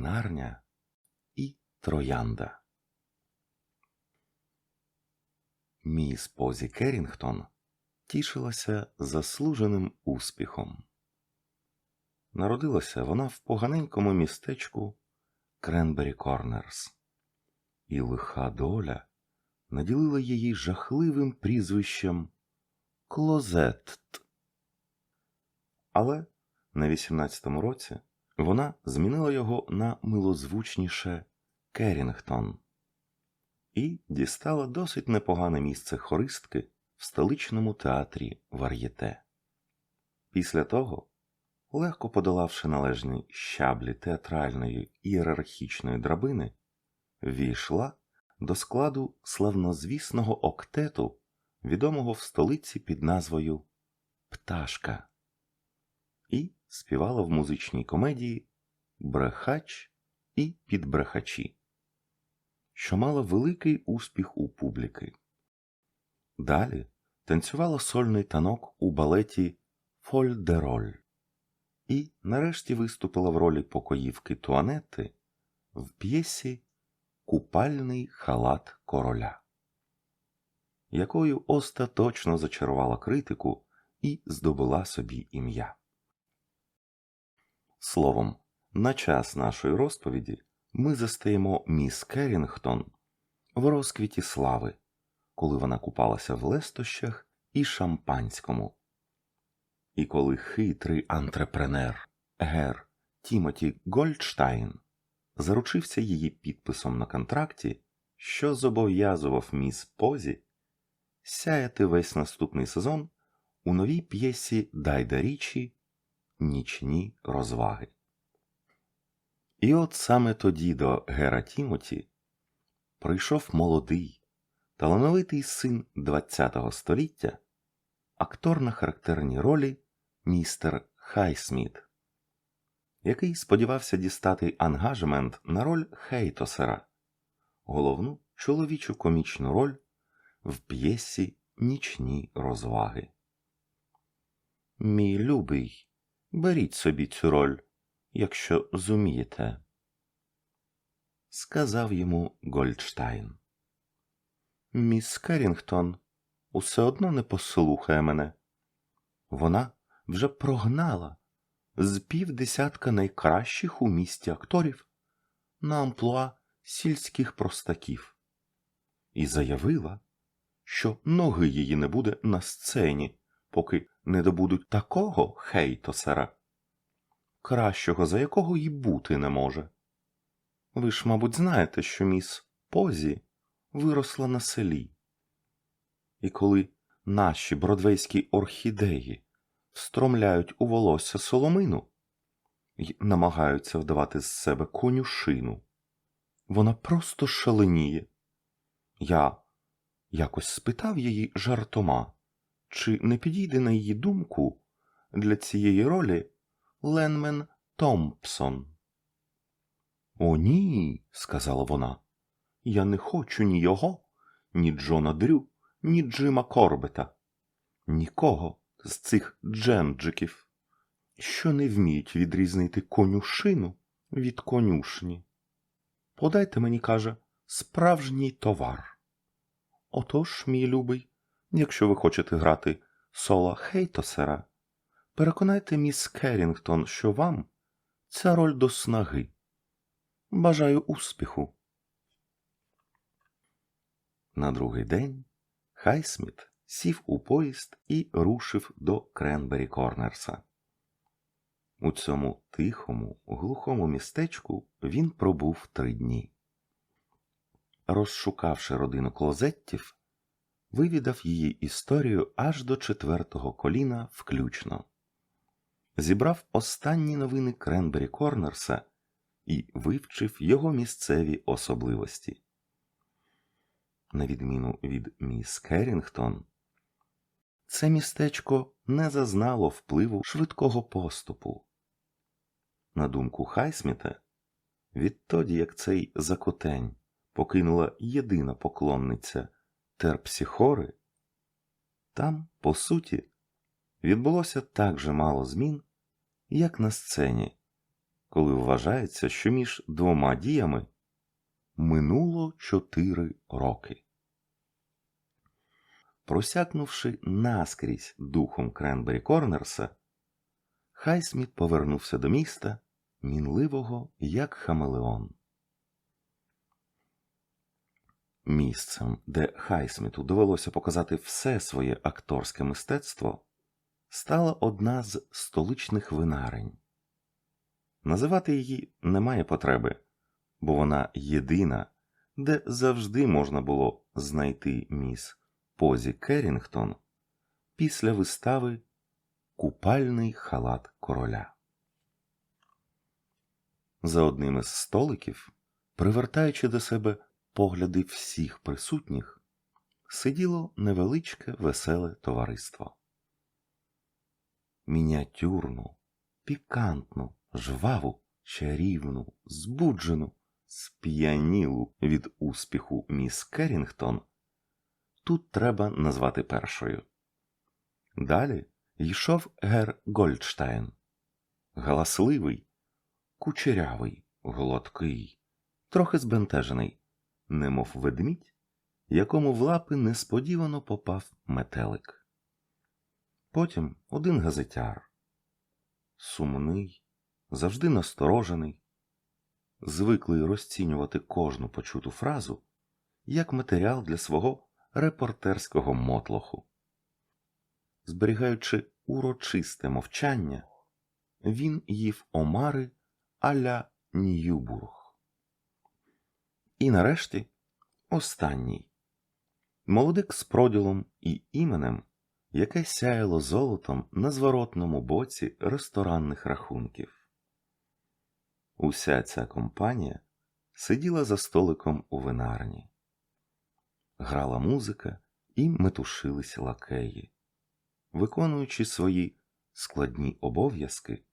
свинарня і троянда. Міс Позі Керрінгтон тішилася заслуженим успіхом. Народилася вона в поганенькому містечку Кренбері Корнерс, і лиха доля наділила її жахливим прізвищем Клозетт. Але на 18-му році вона змінила його на милозвучніше Керінгтон і дістала досить непогане місце хористки в столичному театрі Вар'єте. Після того, легко подолавши належні щаблі театральної ієрархічної драбини, війшла до складу славнозвісного октету, відомого в столиці під назвою Пташка, і співала в музичній комедії Брехач і підбрехачі, що мала великий успіх у публіки. Далі танцювала сольний танок у балеті Фоль де Роль і нарешті виступила в ролі покоївки Туанети в п'єсі Купальний халат короля, якою остаточно зачарувала критику і здобула собі ім'я. Словом, на час нашої розповіді ми застаємо міс Керрінгтон в розквіті слави, коли вона купалася в лестощах і шампанському. І коли хитрий антрепренер Гер Тімоті Гольдштайн заручився її підписом на контракті, що зобов'язував міс Позі сяяти весь наступний сезон у новій п'єсі Дайда Річі Нічні розваги. І от саме тоді до Гера Тімоті прийшов молодий, талановитий син ХХ століття, актор на характерній ролі містер Хайсміт, який сподівався дістати ангажемент на роль Хейтосера, головну чоловічу комічну роль в п'єсі Нічні розваги. Мій любий, беріть собі цю роль, якщо зумієте, сказав йому Гольдштайн. Міс Керрінгтон усе одно не послухає мене. Вона вже прогнала з півдесятка найкращих у місті акторів на амплуа сільських простаків і заявила, що ноги її не буде на сцені, поки не добудуть такого хейтосера, кращого за якого й бути не може. Ви ж, мабуть, знаєте, що міс Позі виросла на селі. І коли наші бродвейські орхідеї встромляють у волосся соломину і намагаються вдавати з себе конюшину, вона просто шаленіє. Я якось спитав її жартома, чи не підійде на її думку для цієї ролі Ленмен Томпсон. О, ні, сказала вона. Я не хочу ні його, ні Джона Дрю, ні Джима Корбета, нікого з цих дженджиків, що не вміють відрізнити конюшину від конюшні. Подайте мені, каже, справжній товар. Отож, мій любий, якщо ви хочете грати сола Хейтосера, переконайте міс Керрінгтон, що вам ця роль до снаги. Бажаю успіху. На другий день Хайсміт сів у поїзд і рушив до Кренбері Корнерса. У цьому тихому, глухому містечку він пробув три дні. Розшукавши родину клозеттів, вивідав її історію аж до четвертого коліна включно, зібрав останні новини Кренбері Корнерса і вивчив його місцеві особливості. На відміну від міс Керрінгтон, це містечко не зазнало впливу швидкого поступу. На думку Хайсміта, відтоді як цей закотень покинула єдина поклонниця терпсіхори, там, по суті, відбулося так же мало змін, як на сцені, коли вважається, що між двома діями минуло чотири роки. Просякнувши наскрізь духом Кренбері Корнерса, Хайсміт повернувся до міста, мінливого, як хамелеон. Місцем, де Хайсміту довелося показати все своє акторське мистецтво, стала одна з столичних винарень. Називати її немає потреби, бо вона єдина, де завжди можна було знайти міс Позі Керрінгтон після вистави Купальний халат короля. За одним із столиків, привертаючи до себе погляди всіх присутніх, сиділо невеличке веселе товариство. Мініатюрну, пікантну, жваву, чарівну, збуджену, сп'янілу від успіху міс Керрінгтон тут треба назвати першою. Далі йшов гер Гольдштайн, галасливий, кучерявий, голодкий, трохи збентежений, немов ведмідь, якому в лапи несподівано попав метелик. Потім один газетяр, сумний, завжди насторожений, звиклий розцінювати кожну почуту фразу як матеріал для свого репортерського мотлоху. Зберігаючи урочисте мовчання, він їв омари аля Ньюбург. І нарешті останній молодик з проділом і іменем, яке сяяло золотом на зворотному боці ресторанних рахунків. Уся ця компанія сиділа за столиком у винарні. Грала музика і метушились лакеї, виконуючи свої складні обов'язки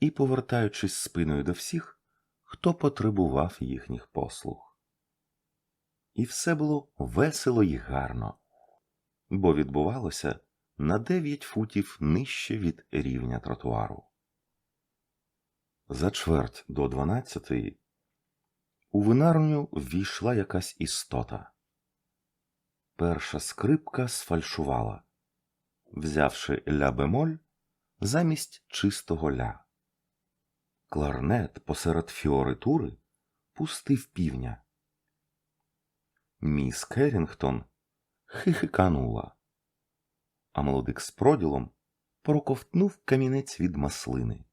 і повертаючись спиною до всіх, хто потребував їхніх послуг. І все було весело й гарно, бо відбувалося на дев'ять футів нижче від рівня тротуару. За чверть до дванадцятої у винарню ввійшла якась істота. Перша скрипка сфальшувала, взявши ля бемоль замість чистого ля. Кларнет посеред фіоритури пустив півня. Міс Керрінгтон хихиканула, а молодик з проділом проковтнув камінець від маслини.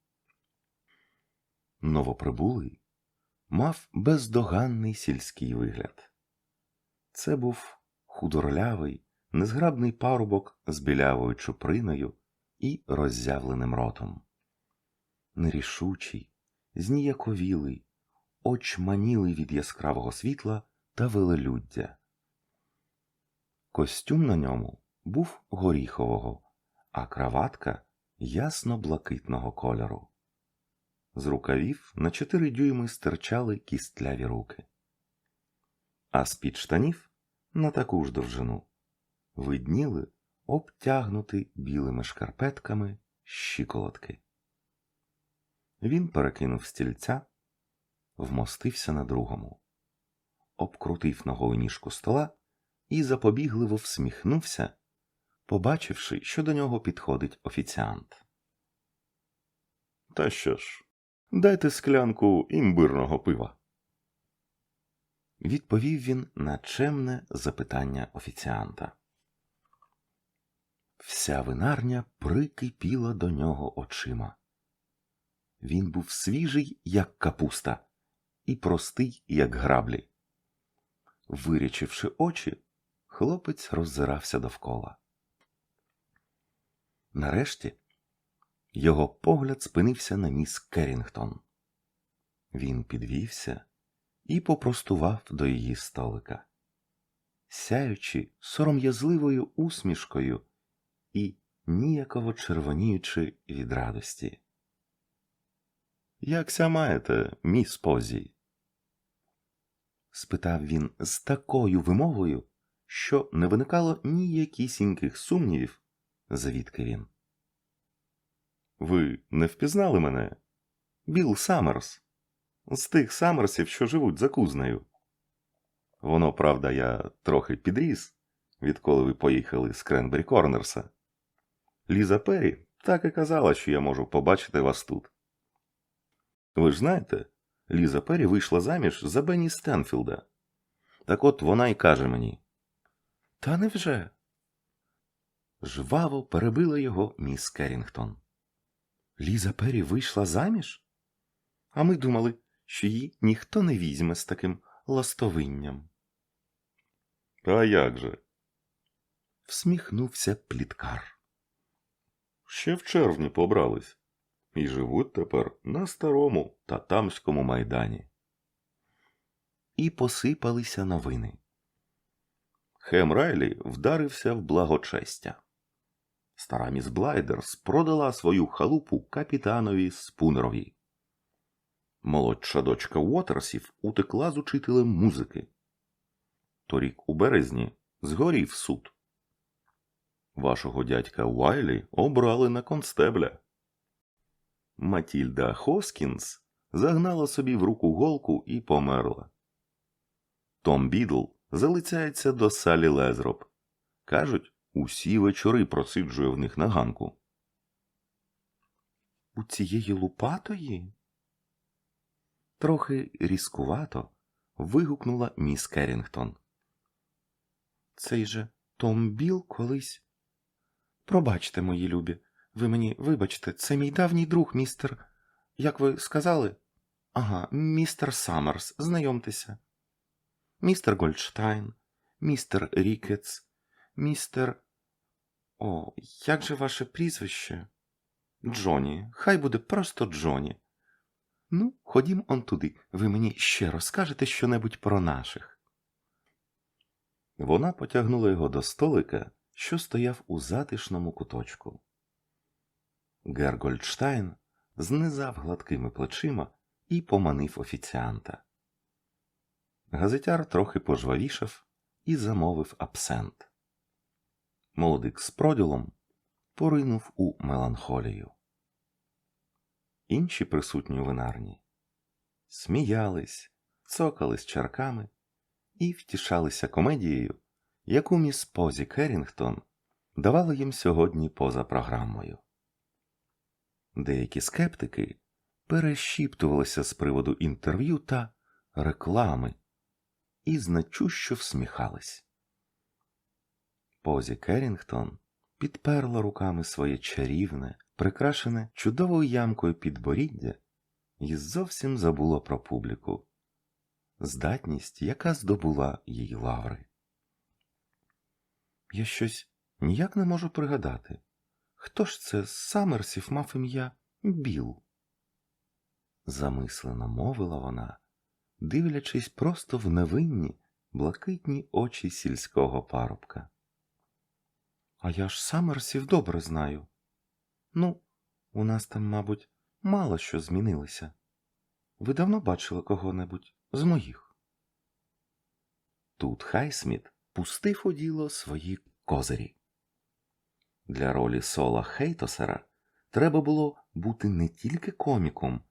Новоприбулий мав бездоганний сільський вигляд. Це був худорлявий, незграбний парубок з білявою чуприною і роззявленим ротом. Нерішучий, зніяковілий, очманілий від яскравого світла та велелюддя. Костюм на ньому був горіхового, а краватка ясно блакитного кольору. З рукавів на чотири дюйми стирчали кістляві руки, а з під штанів на таку ж довжину видніли обтягнути білими шкарпетками щиколотки. Він перекинув стільця, вмостився на другому, обкрутив ногою ніжку стола і запобігливо всміхнувся, побачивши, що до нього підходить офіціант. Та що ж, дайте склянку імбирного пива. Відповів він на чемне запитання офіціанта. Вся винарня прикипіла до нього очима. Він був свіжий, як капуста, і простий, як граблі. Вирячивши очі, хлопець роззирався довкола. Нарешті його погляд спинився на міс Керрінгтон. Він підвівся і попростував до її столика, сяючи сором'язливою усмішкою і ніяково червоніючи від радості. Якся маєте, міс Позі? Спитав він з такою вимовою, що не виникало ніякісіньких сумнівів, звідки він. Ви не впізнали мене? Біл Саммерс. З тих Саммерсів, що живуть за кузнею. Воно, правда, я трохи підріс, відколи ви поїхали з Кренбері Корнерса. Ліза Перрі так і казала, що я можу побачити вас тут. Ви ж знаєте, Ліза Перрі вийшла заміж за Бенні Стенфілда. Так от вона й каже мені. Та невже? Жваво перебила його міс Керрінгтон. Ліза Перрі вийшла заміж? А ми думали, що її ніхто не візьме з таким ластовинням. А як же? всміхнувся пліткар. Ще в червні побрались і живуть тепер на старому татамському майдані. І посипалися новини. Хем Райлі вдарився в благочестя. Стара міс Блайдерс продала свою халупу капітанові Спунерові. Молодша дочка Уотерсів утекла з учителем музики. Торік у березні згорів суд. Вашого дядька Уайлі обрали на констебля. Матільда Хоскінс загнала собі в руку голку і померла. Том Бідл залицяється до Салі Лезроп. Кажуть, усі вечори просиджує в них на ганку. У цієї лупатої? Трохи різкувато вигукнула міс Керрінгтон. Цей же Том Біл колись. Пробачте, мої любі, ви мені вибачте, це мій давній друг, містер. Як ви сказали? Ага, містер Саммерс, знайомтеся. Містер Гольдштайн, містер Рікетс, містер. О, як же ваше прізвище? Джоні, хай буде просто Джоні. Ну, ходім он туди, ви мені ще розкажете щонебудь про наших. Вона потягнула його до столика, що стояв у затишному куточку. Гергольдштайн знизав гладкими плечима і поманив офіціанта. Газетяр трохи пожвавішав і замовив абсент. Молодик з проділом поринув у меланхолію. Інші присутні у винарні сміялись, цокались чарками і втішалися комедією, яку міс Позі Керрінгтон давала їм сьогодні поза програмою. Деякі скептики перешіптувалися з приводу інтерв'ю та реклами і значущо всміхались. Позі Керрінгтон підперла руками своє чарівне, прикрашене чудовою ямкою підборіддя і зовсім забула про публіку, здатність, яка здобула їй лаври. Я щось ніяк не можу пригадати, хто ж це з Саммерсів мав ім'я Біл? Замислено мовила вона, дивлячись просто в невинні, блакитні очі сільського парубка. А я ж Саммерсів добре знаю. Ну, у нас там, мабуть, мало що змінилося. Ви давно бачили кого-небудь з моїх? Тут Хайсміт пустив у діло свої козирі. Для ролі Сола Хейтосера треба було бути не тільки коміком,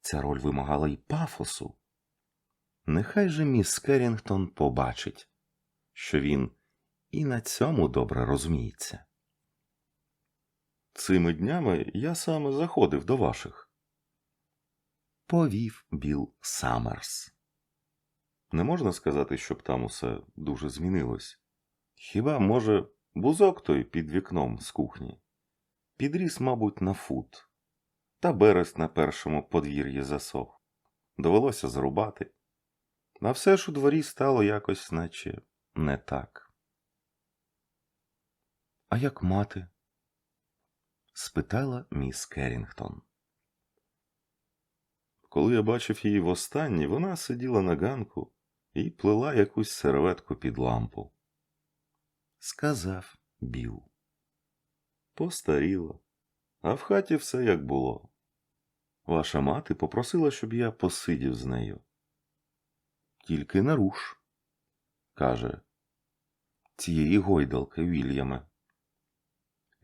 ця роль вимагала й пафосу. Нехай же міс Керрінгтон побачить, що він і на цьому добре розуміється. Цими днями я саме заходив до ваших. Повів Біл Саммерс. Не можна сказати, щоб там усе дуже змінилось. Хіба, може, бузок той під вікном з кухні? Підріс, мабуть, на фут, та берест на першому подвір'ї засох. Довелося зрубати. На все ж у дворі стало якось, наче не так. А як мати? спитала міс Керрінгтон. Коли я бачив її востаннє, вона сиділа на ганку і плела якусь серветку під лампу. Сказав Біл. Постаріло, а в хаті все як було. Ваша мати попросила, щоб я посидів з нею. Тільки не руш, каже, цієї гойдалки Вільяме.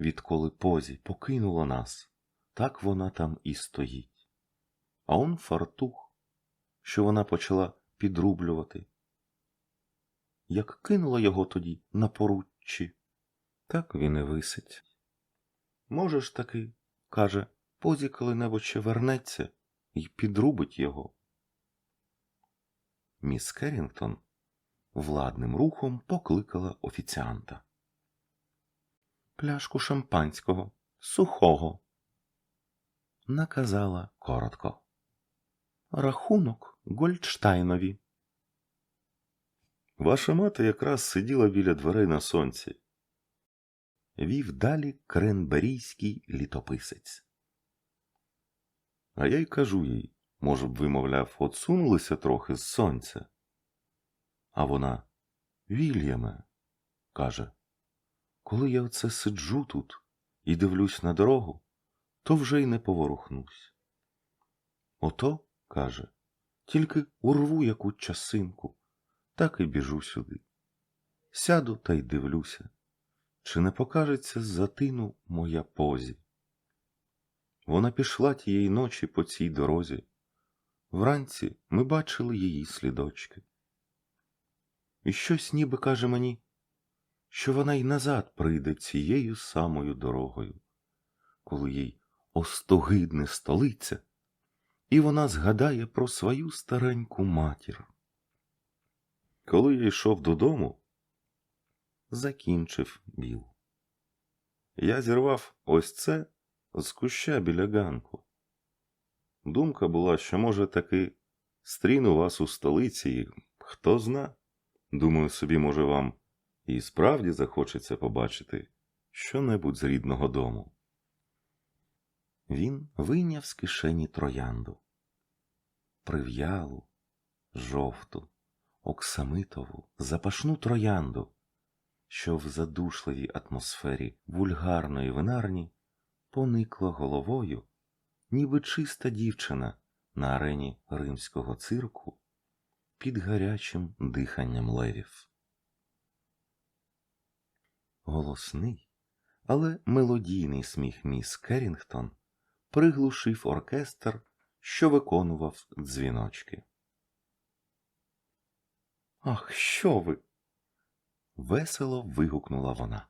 Відколи позі покинула нас, так вона там і стоїть. а он фартух, що вона почала підрублювати. Як кинула його тоді на поруччі, так він і висить. Можеш таки, каже, позі коли-небудь ще вернеться і підрубить його. Міс Керрінгтон владним рухом покликала офіціанта. Пляшку шампанського, сухого. Наказала коротко. Рахунок Гольдштайнові. Ваша мати якраз сиділа біля дверей на сонці. Вів далі кренберійський літописець. А я й кажу їй, може б ви, мовляв, отсунулися трохи з сонця. А вона, Вільяме, каже, коли я оце сиджу тут і дивлюсь на дорогу, то вже й не поворухнусь. Ото, каже, тільки урву яку часинку, так і біжу сюди. Сяду та й дивлюся, чи не покажеться з-за тину моя позі. Вона пішла тієї ночі по цій дорозі. Вранці ми бачили її слідочки. І щось ніби каже мені, що вона й назад прийде цією самою дорогою, коли їй остогидне столиця, і вона згадає про свою стареньку матір. Коли я йшов додому, закінчив біл. Я зірвав ось це з куща біля ганку. Думка була, що, може, таки стріну вас у столиці, і хто зна. Думаю, собі, може, вам і справді захочеться побачити що-небудь з рідного дому. Він вийняв з кишені троянду, прив'ялу, жовту, оксамитову, запашну троянду, що в задушливій атмосфері вульгарної винарні поникла головою, ніби чиста дівчина на арені римського цирку під гарячим диханням левів. Голосний, але мелодійний сміх міс Керрінгтон приглушив оркестр, що виконував дзвіночки. Ах, що ви? весело вигукнула вона.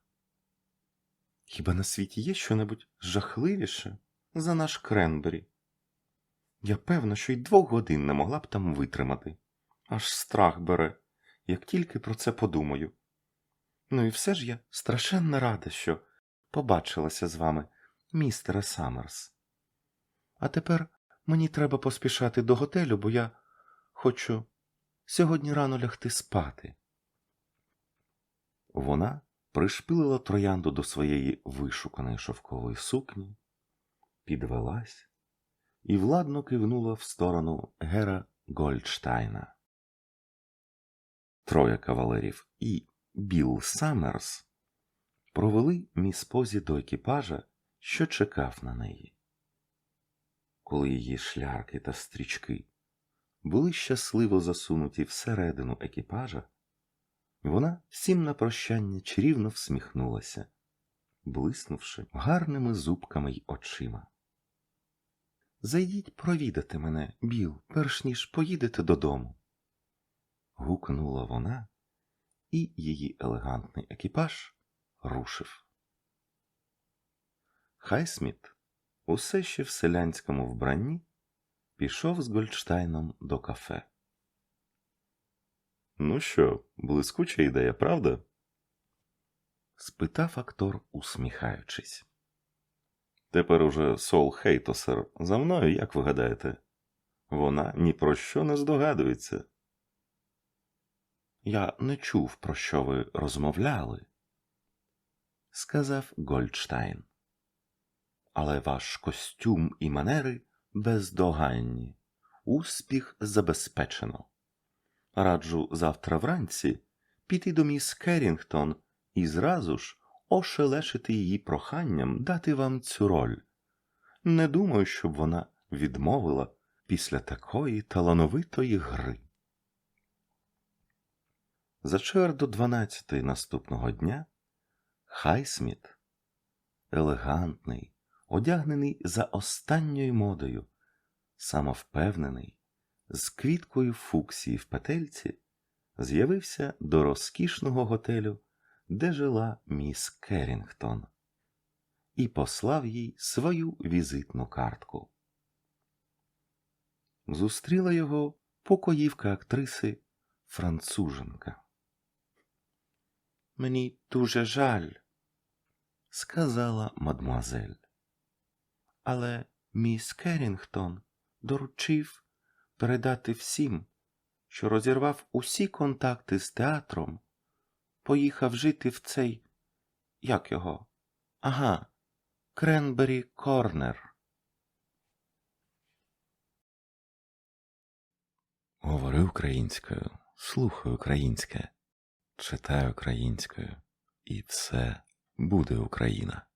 Хіба на світі є щонебудь жахливіше за наш Кренбері? Я певна, що й двох годин не могла б там витримати. Аж страх бере, як тільки про це подумаю. Ну і все ж я страшенно рада, що побачилася з вами, містере Саммерс. А тепер мені треба поспішати до готелю, бо я хочу сьогодні рано лягти спати. Вона пришпилила троянду до своєї вишуканої шовкової сукні, підвелась і владно кивнула в сторону Гера Гольдштайна. Троє кавалерів і Білл Саммерс провели міс Позі до екіпажа, що чекав на неї. Коли її шлярки та стрічки були щасливо засунуті всередину екіпажа, вона всім на прощання чарівно всміхнулася, блиснувши гарними зубками й очима. Зайдіть провідати мене, Біл, перш ніж поїдете додому. гукнула вона, і її елегантний екіпаж рушив. Хайсміт, усе ще в селянському вбранні, пішов з Гольдштайном до кафе. Ну що, блискуча ідея, правда? спитав актор, усміхаючись. Тепер уже Сол Хейтосер за мною, як ви гадаєте? Вона ні про що не здогадується. Я не чув, про що ви розмовляли, сказав Гольдштайн. Але ваш костюм і манери бездоганні, успіх забезпечено. Раджу завтра вранці піти до міс Керрінгтон і зразу ж ошелешити її проханням дати вам цю роль. Не думаю, щоб вона відмовила після такої талановитої гри. За чверть до дванадцятої наступного дня Хайсміт, елегантний, одягнений за останньою модою, самовпевнений, з квіткою фуксії в петельці, з'явився до розкішного готелю, де жила міс Керрінгтон, і послав їй свою візитну картку. Зустріла його покоївка актриси француженка. Мені дуже жаль, сказала мадмуазель. Але міс Керрінгтон доручив передати всім, що розірвав усі контакти з театром, поїхав жити в цей, як його? Ага, Кренбері Корнер. Говори українською, слухай українське, читай українською, і все буде Україна.